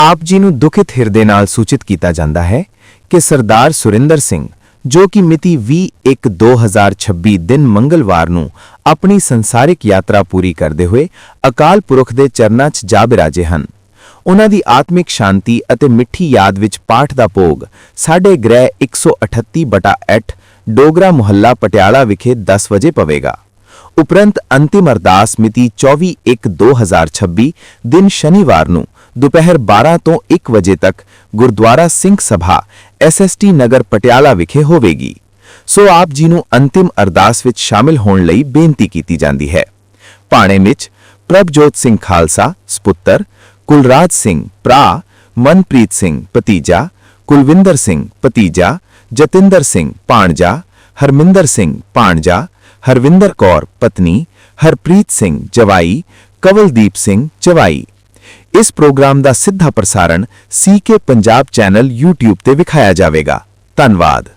ਆਪ ਜੀ ਨੂੰ ਦੁਖਿਤ ਹਿਰਦੇ ਨਾਲ ਸੂਚਿਤ ਕੀਤਾ ਜਾਂਦਾ ਹੈ ਕਿ ਸਰਦਾਰ ਸੁਰਿੰਦਰ ਸਿੰਘ, ਜੋ ਕਿ ਮਿਤੀ 21/2026 ਦਿਨ ਮੰਗਲਵਾਰ ਨੂੰ ਆਪਣੀ ਸੰਸਾਰਿਕ ਯਾਤਰਾ ਪੂਰੀ ਕਰਦੇ ਹੋਏ ਅਕਾਲ ਪੁਰਖ ਦੇ ਚਰਨਾਂ 'ਚ ਜਾ ਬਿਰਾਜੇ ਹਨ। ਉਹਨਾਂ ਦੀ ਆਤਮਿਕ ਸ਼ਾਂਤੀ ਅਤੇ ਮਿੱਠੀ ਯਾਦ ਵਿੱਚ ਪਾਠ ਦਾ ਭੋਗ ਸਾਡੇ ਗ੍ਰਹਿ 138/8 ਡੋਗਰਾ ਮੁਹੱਲਾ ਪਟਿਆਲਾ ਵਿਖੇ 10 ਵਜੇ ਪਵੇਗਾ। ਉਪਰੰਤ ਅੰਤਿਮ ਅਰਦਾਸ ਮਿਤੀ 24/1/2026 ਦਿਨ ਸ਼ਨੀਵਾਰ ਨੂੰ ਦੁਪਹਿਰ 12 ਤੋਂ 1 ਵਜੇ ਤੱਕ ਗੁਰਦੁਆਰਾ ਸਿੰਘ ਸਭਾ ਐਸਐਸਟੀ ਨਗਰ ਪਟਿਆਲਾ ਵਿਖੇ ਹੋਵੇਗੀ। ਸੋ ਆਪ ਜੀ ਨੂੰ ਅੰਤਿਮ ਅਰਦਾਸ ਵਿੱਚ ਸ਼ਾਮਿਲ ਹੋਣ ਲਈ ਬੇਨਤੀ ਕੀਤੀ ਜਾਂਦੀ ਹੈ। ਭਾਣੇ ਵਿੱਚ ਪ੍ਰਭਜੋਤ ਸਿੰਘ ਖਾਲਸਾ, ਸਪੁੱਤਰ, ਕੁਲਰਾਜ ਸਿੰਘ ਭਰਾ, ਮਨਪ੍ਰੀਤ ਸਿੰਘ ਭਤੀਜਾ, ਕੁਲਵਿੰਦਰ ਸਿੰਘ ਭਤੀਜਾ, ਜਤਿੰਦਰ ਸਿੰਘ ਭਾਣਜਾ, ਹਰਮਿੰਦਰ ਸਿੰਘ ਭਾਣਜਾ, ਹਰਵਿੰਦਰ ਕੌਰ ਪਤਨੀ, ਹਰਪ੍ਰੀਤ ਸਿੰਘ ਜਵਾਈ, ਕਵਲਦੀਪ ਸਿੰਘ ਜਵਾਈ ਇਸ ਪ੍ਰੋਗਰਾਮ ਦਾ ਸਿੱਧਾ ਪ੍ਰਸਾਰਣ ਸੀਕੇ ਪੰਜਾਬ ਚੈਨਲ YouTube ਤੇ ਵਿਖਾਇਆ ਜਾਵੇਗਾ। ਧੰਨਵਾਦ।